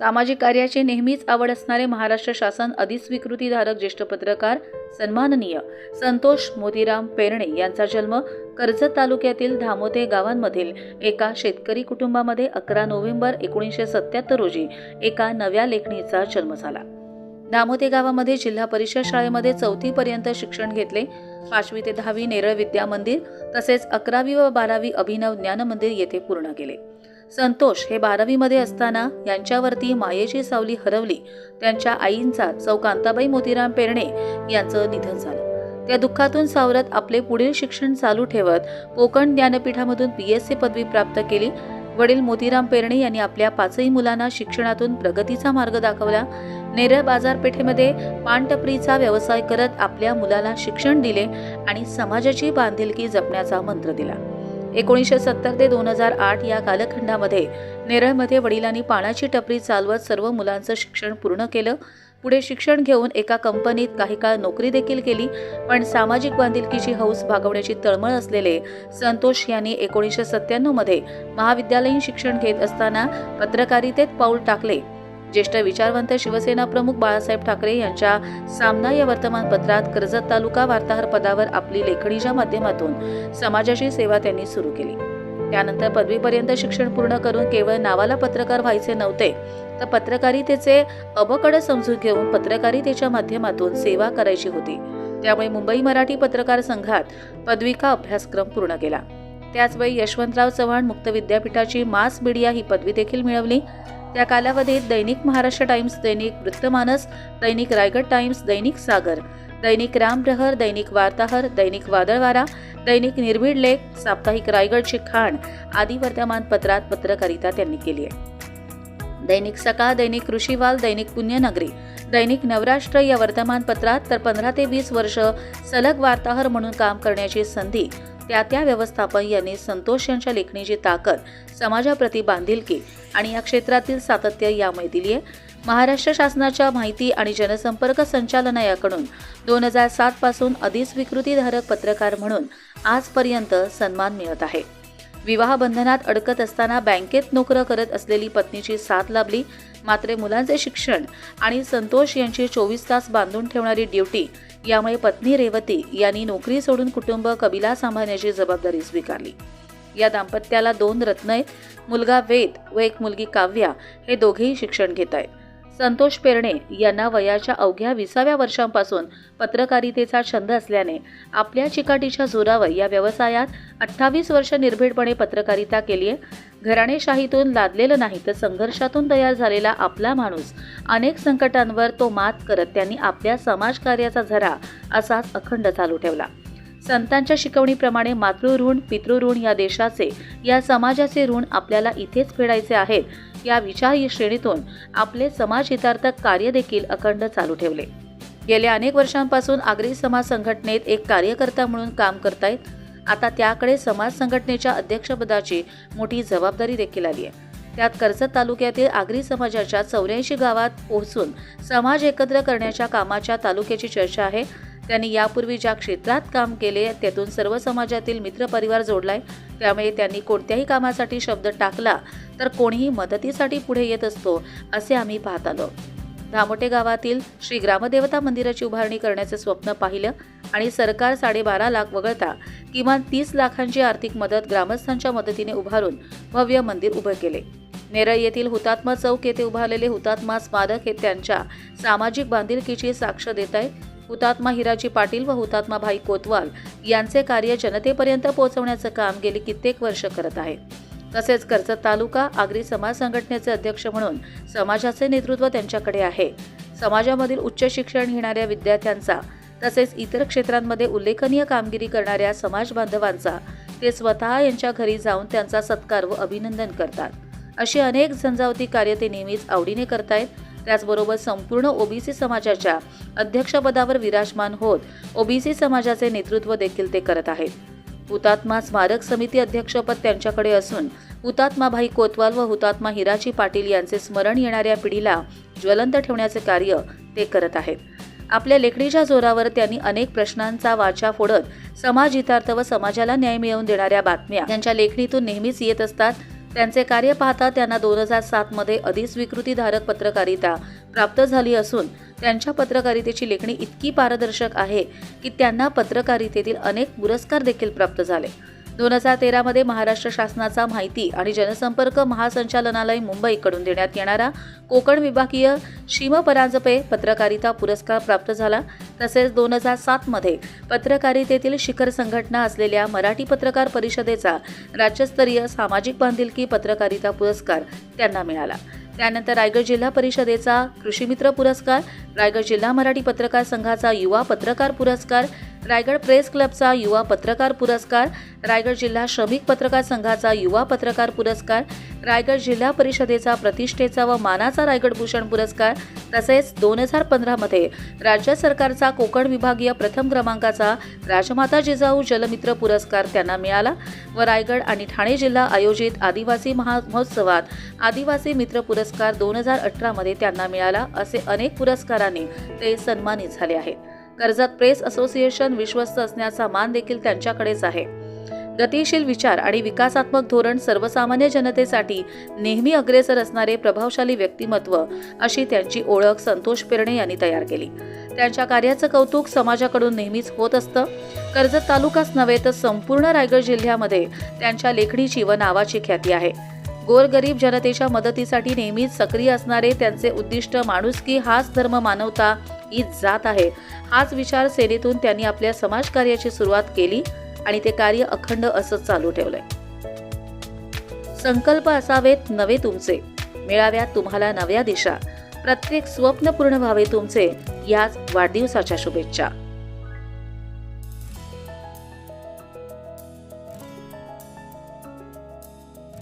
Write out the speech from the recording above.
सामाजिक कार्याची नेहमीच आवड असणारे महाराष्ट्र शासन अधिस्वीकृतीधारक ज्येष्ठ पत्रकार सन्माननीय संतोष मोतीराम पेरणे यांचा जन्म कर्जत तालुक्यातील धामोते गावांमधील एका शेतकरी कुटुंबामध्ये अकरा नोव्हेंबर एकोणीसशे सत्याहत्तर रोजी एका नव्या लेखणीचा जन्म झाला. धामोते गावामध्ये जिल्हा परिषद शाळेमध्ये चौथी पर्यंत शिक्षण घेतले. पाचवी ते दहावी नेरळ विद्या मंदिर तसेच अकरावी व बारावी अभिनव ज्ञान मंदिर येथे पूर्ण केले. संतोष हे बारावीमध्ये असताना यांच्यावरती मायेची सावली हरवली. त्यांच्या आईंचा चौ कांताबाई मोतीराम पेरणे यांचं निधन झालं. त्या दुःखातून सावरत आपले पुढील शिक्षण चालू ठेवत कोकण ज्ञानपीठामधून पी एस सी पदवी प्राप्त केली. वडील मोतीराम पेरणे यांनी आपल्या पाचही मुलांना शिक्षणातून प्रगतीचा मार्ग दाखवला. नेरळ बाजारपेठेमध्ये पानटपरीचा व्यवसाय करत आपल्या मुलाला शिक्षण दिले आणि समाजाची बांधिलकी जपण्याचा मंत्र दिला. एकोणीसशे सत्तर ते दोन हजार आठ या कालखंडामध्ये नेरळमध्ये वडिलांनी पाण्याची टपरी चालवत सर्व मुलांचं शिक्षण पूर्ण केलं. पुढे शिक्षण घेऊन एका कंपनीत काही काळ नोकरी देखील केली पण सामाजिक बांधिलकीची हौस भागवण्याची तळमळ असलेले संतोष यांनी एकोणीसशे सत्त्याण्णवमध्ये महाविद्यालयीन शिक्षण घेत असताना पत्रकारितेत पाऊल टाकले. ज्येष्ठ विचारवंत शिवसेना प्रमुख बाळासाहेब ठाकरे यांच्या सामना या वर्तमानपत्रात कर्जत तालुका वार्ताहर पदावर आपली लेखणीच्या माध्यमातून समाजाची सेवा त्यांनी सुरू केली. त्यानंतर पदवीपर्यंत शिक्षण पूर्ण करून केवळ नावाला पत्रकार व्हायचे नव्हते तर पत्रकारितेचे अबकड समजून घेऊन पत्रकारितेच्या माध्यमातून सेवा करायची होती. त्यामुळे मुंबई मराठी पत्रकार संघात पदविका अभ्यासक्रम पूर्ण केला. त्याचवेळी यशवंतराव चव्हाण मुक्त विद्यापीठाची मास मीडिया ही पदवी देखील मिळवली. त्या कालावधीत दैनिक महाराष्ट्र टाइम्स दैनिक वृत्तमानस दैनिक रायगड टाइम्स दैनिक सागर दैनिक रामप्रहर दैनिक वार्ताहर दैनिक वादळवारा दैनिक निर्भीड लेख साप्ताहिक रायगडची खाण आदी वर्तमानपत्रात पत्रकारिता त्यांनी केली आहे. दैनिक सकाळ दैनिक कृषीवाल दैनिक पुण्यनगरी दैनिक नवराष्ट्र या वर्तमानपत्रात तर पंधरा ते वीस वर्ष सलग वार्ताहर म्हणून काम करण्याची संधी त्या त्या व्यवस्थापन यांनी संतोष यांच्या लेखणीची ताकद समाजाप्रती बांधिलकी आणि या क्षेत्रातील सातत्य यामुळे दिली आहे महाराष्ट्र शासनाच्या माहिती आणि जनसंपर्क संचालनायाकडून दोन हजार सात पासून अधिस्वीकृतीधारक पत्रकार म्हणून आजपर्यंत सन्मान मिळत आहे. विवाह बंधनात अडकत असताना बँकेत नोकरं करत असलेली पत्नीची साथ लाभली. मात्र मुलांचे शिक्षण आणि संतोष यांची चोवीस तास बांधून ठेवणारी ड्युटी यामुळे पत्नी रेवती यांनी नोकरी सोडून कुटुंब कबिला सांभाळण्याची जबाबदारी स्वीकारली. या दाम्पत्याला दोन रत्न आहेत मुलगा वेद व एक मुलगी काव्या हे दोघेही शिक्षण घेत आहेत. संतोष पेरणे यांना वयाच्या अवघ्या विसाव्या वर्षांपासून पत्रकारितेचा छंद असल्याने आपल्या चिकाटीच्या जोरावर या व्यवसायात अठ्ठावीस वर्ष निर्भीडपणे पत्रकारिता केली आहे. घराणेशाहीतून लादलेलं नाही तर संघर्षातून तयार झालेला आपला माणूस अनेक संकटांवर तो मात करत त्यांनी आपल्या समाजकार्याचा झरा असाच अखंड चालू ठेवला. संतांच्या शिकवणीप्रमाणे मातृऋण पितृऋण या देशाचे या समाजाचे ऋण आपल्याला इथेच फेडायचे आहेत या विचार श्रेणीतून आपले समाजहितार्थक कार्य देखील अखंड चालू ठेवले. गेल्या अनेक वर्षांपासून आगरी समाज संघटनेत एक कार्यकर्ता म्हणून काम करतायत. आता त्याकडे समाज संघटनेच्या अध्यक्षपदाची मोठी जबाबदारी देखील आली आहे. त्यात कर्जत तालुक्यातील आगरी समाजाच्या चौऱ्याऐंशी गावात पोहोचून समाज एकत्र करण्याच्या कामाच्या तालुक्याची चर्चा आहे. त्यांनी यापूर्वी ज्या क्षेत्रात काम केले त्यातून सर्व समाजातील मित्रपरिवार जोडलाय. त्यामुळे त्यांनी कोणत्याही कामासाठी शब्द टाकला तर कोणीही मदतीसाठी पुढे येत असतो असे आम्ही पाहत आलो. धामोटे गावातील श्री ग्रामदेवता मंदिराची उभारणी करण्याचे स्वप्न पाहिलं आणि सरकार साडेबारा लाख वगळता किमान तीस लाखांची आर्थिक मदत ग्रामस्थांच्या मदतीने उभारून भव्य मंदिर उभे केले. नेरळ येथील हुतात्मा चौक येथे उभारलेले हुतात्मा स्मारक हे त्यांच्या सामाजिक बांधिलकीची साक्ष देत आहे. हुतात्मा हिराजी पाटील व हुतात्मा भाई कोतवाल यांचे कार्य जनतेपर्यंत पोहोचवण्याचं काम गेली कित्येक वर्ष करत आहे. तसेच कर्जत तालुका आगरी समाज संघटनेचे अध्यक्ष म्हणून समाजाचे नेतृत्व त्यांच्याकडे आहे. समाजामधील उच्च शिक्षण घेणाऱ्या विद्यार्थ्यांचा तसेच इतर क्षेत्रांमध्ये उल्लेखनीय कामगिरी करणाऱ्या समाज बांधवांचा ते स्वतः यांच्या घरी जाऊन त्यांचा सत्कार व अभिनंदन करतात. अशी अनेक झंझावती कार्य ते नेहमीच आवडीने करतायत. त्याचबरोबर संपूर्ण ओबीसी समाजाच्या अध्यक्षपदावर विराजमान होत ओबीसी समाजाचे नेतृत्व देखील ते करत आहेत. हुतात्मा स्मारक समिती अध्यक्षपद त्यांच्याकडे असून हुतात्मा भाई कोतवाल व हुतात्मा हिराची पाटील यांचे स्मरण येणाऱ्या पिढीला ज्वलंत ठेवण्याचे कार्य ते करत आहेत. आपल्या लेखणीच्या जोरावर त्यांनी अनेक प्रश्नांचा वाचा फोडत समाज हितार्थ व समाजाला न्याय मिळवून देणाऱ्या बातम्या त्यांच्या लेखणीतून नेहमीच येत असतात. त्यांचे कार्य पाहता त्यांना दोन हजार सातमध्ये अधिस्वीकृतीधारक पत्रकारिता प्राप्त झाली असून त्यांच्या पत्रकारितेची लेखणी इतकी पारदर्शक आहे की त्यांना पत्रकारितेतील अनेक पुरस्कार देखील प्राप्त झाले. दोन हजार तेरामध्ये महाराष्ट्र शासनाचा माहिती आणि जनसंपर्क महासंचालनालय मुंबईकडून देण्यात येणारा कोकण विभागीय शिमपरांजपे पत्रकारिता पुरस्कार प्राप्त झाला. तसेच दोन हजार सातमध्ये पत्रकारितेतील शिखर संघटना असलेल्या मराठी पत्रकार परिषदेचा राज्यस्तरीय सामाजिक बांधिलकी पत्रकारिता पुरस्कार त्यांना मिळाला. त्यानंतर रायगड जिल्हा परिषदेचा कृषीमित्र पुरस्कार रायगड जिल्हा मराठी पत्रकार संघाचा युवा पत्रकार पुरस्कार रायगड प्रेस क्लबचा युवा पत्रकार पुरस्कार रायगड जिल्हा श्रमिक पत्रकार संघाचा युवा पत्रकार पुरस्कार रायगड जिल्हा परिषदेचा प्रतिष्ठेचा व मानाचा रायगड भूषण पुरस्कार तसेच दोन हजार पंधरामध्ये राज्य सरकारचा कोकण विभागीय प्रथम क्रमांकाचा राजमाता जिजाऊ जलमित्र पुरस्कार त्यांना मिळाला व रायगड आणि ठाणे जिल्हा आयोजित आदिवासी महामहोत्सवात आदिवासी मित्र पुरस्कार दोन हजार अठरामध्ये त्यांना मिळाला असे अनेक पुरस्कारांनी ते सन्मानित झाले आहेत. कर्जत प्रेस असोसिएशन विश्वस्त असण्याचा मान देखील त्यांच्याकडेच आहे. गतिशील विचार आणि विकासात्मक धोरण सर्वसामान्य जनतेसाठी नेहमी अग्रेसर असणारे प्रभावशाली व्यक्तिमत्व अशी त्यांची ओळख संतोष पेरणे यांनी तयार केली. त्यांच्या कार्याचं कौतुक समाजाकडून नेहमीच होत असतं. कर्जत तालुकाच नव्हे तर संपूर्ण रायगड जिल्ह्यामध्ये त्यांच्या लेखणीची व नावाची ख्याती आहे. गोरगरीब जनतेच्या मदतीसाठी नेहमीच सक्रिय असणारे त्यांचे उद्दिष्ट माणुसकी हाच धर्म मानवता हीच जात आहे. हाच विचार सेनेतून त्यांनी आपल्या समाजकार्याची सुरुवात केली आणि ते कार्य अखंड असंच चालू ठेवलंय. संकल्प असावेत नवे तुमचे. मिळाव्यात तुम्हाला नव्या दिशा. प्रत्येक स्वप्न पूर्ण व्हावे तुमचे. याच वाढदिवसाच्या शुभेच्छा.